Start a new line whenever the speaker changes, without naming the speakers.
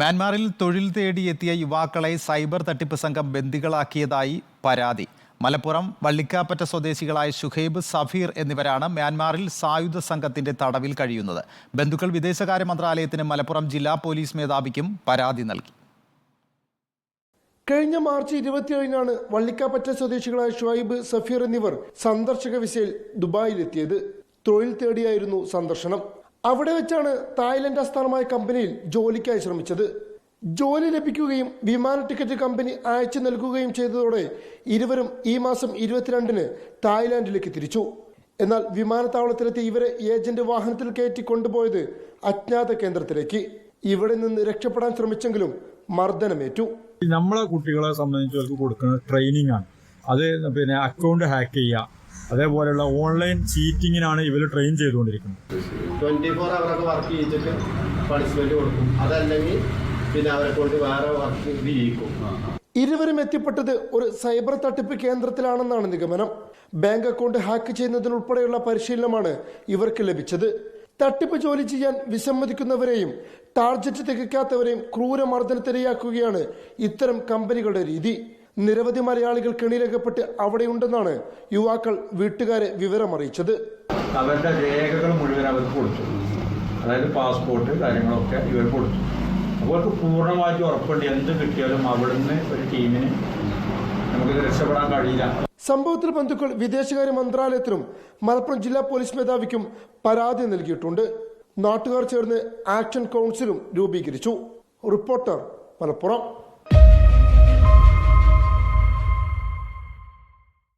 മ്യാൻമാറിൽ തൊഴിൽ തേടിയെത്തിയ യുവാക്കളെ സൈബർ തട്ടിപ്പ് സംഘം ബന്ദികളാക്കിയതായി പരാതി. മലപ്പുറം വള്ളിക്കാപ്പറ്റ സ്വദേശികളായ ഷുഹൈബ് സഫീർ എന്നിവരാണ് മ്യാൻമാറിൽ സായുധ സംഘത്തിന്റെ തടവിൽ കഴിയുന്നത്. ബന്ധുക്കൾ വിദേശകാര്യ മന്ത്രാലയത്തിന് മലപ്പുറം ജില്ലാ പോലീസ് മേധാവിക്കും പരാതി നൽകി.
കഴിഞ്ഞ മാർച്ച് ഇരുപത്തിയേഴിനാണ് വള്ളിക്കാപ്പറ്റ സ്വദേശികളായ ഷുഹൈബ് സഫീർ എന്നിവർ സന്ദർശക വിസയിൽ ദുബായിലെത്തിയത്. തൊഴിൽ തേടിയായിരുന്നു സന്ദർശനം. അവിടെ വെച്ചാണ് തായ്ലൻഡ് ആസ്ഥാനമായ കമ്പനിയിൽ ജോലിക്കായി ശ്രമിച്ചത്. ജോലി ലഭിക്കുകയും വിമാന ടിക്കറ്റ് കമ്പനി അയച്ചു നൽകുകയും ചെയ്തതോടെ ഇരുവരും ഈ മാസം ഇരുപത്തിരണ്ടിന് തായ്ലാന്റിലേക്ക് തിരിച്ചു. എന്നാൽ വിമാനത്താവളത്തിലെത്തി ഇവരെ ഏജന്റ് വാഹനത്തിൽ കയറ്റി കൊണ്ടുപോയത് അജ്ഞാത കേന്ദ്രത്തിലേക്ക്. ഇവിടെ നിന്ന് രക്ഷപ്പെടാൻ ശ്രമിച്ചെങ്കിലും മർദ്ദനമേറ്റു.
നമ്മളെ കുട്ടികളെ സംബന്ധിച്ചവർക്ക് കൊടുക്കുന്ന ട്രെയിനിങ് ആണ്. അത് പിന്നെ അക്കൗണ്ട് ഹാക്ക് ചെയ്യുക. അതേപോലെയുള്ള ഓൺലൈൻ ചീറ്റിങ്ങിനാണ് ഇവർ ട്രെയിൻ ചെയ്തുകൊണ്ടിരിക്കുന്നത്.
ട്വന്റി ഫോർ അവരൊക്കെ വർക്ക് ചെയ്തിട്ട് പണിഷ്മെന്റ് കൊടുക്കും. അതല്ലെങ്കിൽ പിന്നെ അവരെ കൊണ്ട് വേറെ വർക്ക് ചെയ്യിക്കും.
ഇരുവരും എത്തിപ്പെട്ടത് ഒരു സൈബർ തട്ടിപ്പ് കേന്ദ്രത്തിലാണെന്നാണ് നിഗമനം. ബാങ്ക് അക്കൗണ്ട് ഹാക്ക് ചെയ്യുന്നതിനുൾപ്പെടെയുള്ള പരിശീലനമാണ് ഇവർക്ക് ലഭിച്ചത്. തട്ടിപ്പ് ജോലി ചെയ്യാൻ വിസമ്മതിക്കുന്നവരെയും ടാർജറ്റ് തികക്കാത്തവരെയും ക്രൂരമർദ്ദനത്തിരയാക്കുകയാണ് ഇത്തരം കമ്പനികളുടെ രീതി. നിരവധി മലയാളികൾ കെണിയിലകപ്പെട്ട് അവിടെയുണ്ടെന്നാണ് യുവാക്കൾ വീട്ടുകാരെ വിവരമറിയിച്ചത്
അവരുടെ രേഖകൾ മുഴുവൻ അവർക്ക് കൊടുത്തു. അതായത് പാസ്പോർട്ട് കാര്യങ്ങളൊക്കെ ഇവർ കൊടുത്തു. അവർക്ക് പൂർണമായിട്ട് ഉറപ്പുണ്ട് എന്ത് കിട്ടിയാലും അവിടുന്ന് ഒരു ടീമിന് നമുക്ക് രക്ഷപ്പെടാൻ കഴിയില്ല.
സംഭവത്തിൽ ബന്ധുക്കൾ വിദേശകാര്യ മന്ത്രാലയത്തിനും മലപ്പുറം ജില്ലാ പോലീസ് മേധാവിക്കും പരാതി നൽകിയിട്ടുണ്ട്. നാട്ടുകാർ ചേർന്ന് ആക്ഷൻ കൗൺസിലും രൂപീകരിച്ചു. റിപ്പോർട്ടർ മലപ്പുറം.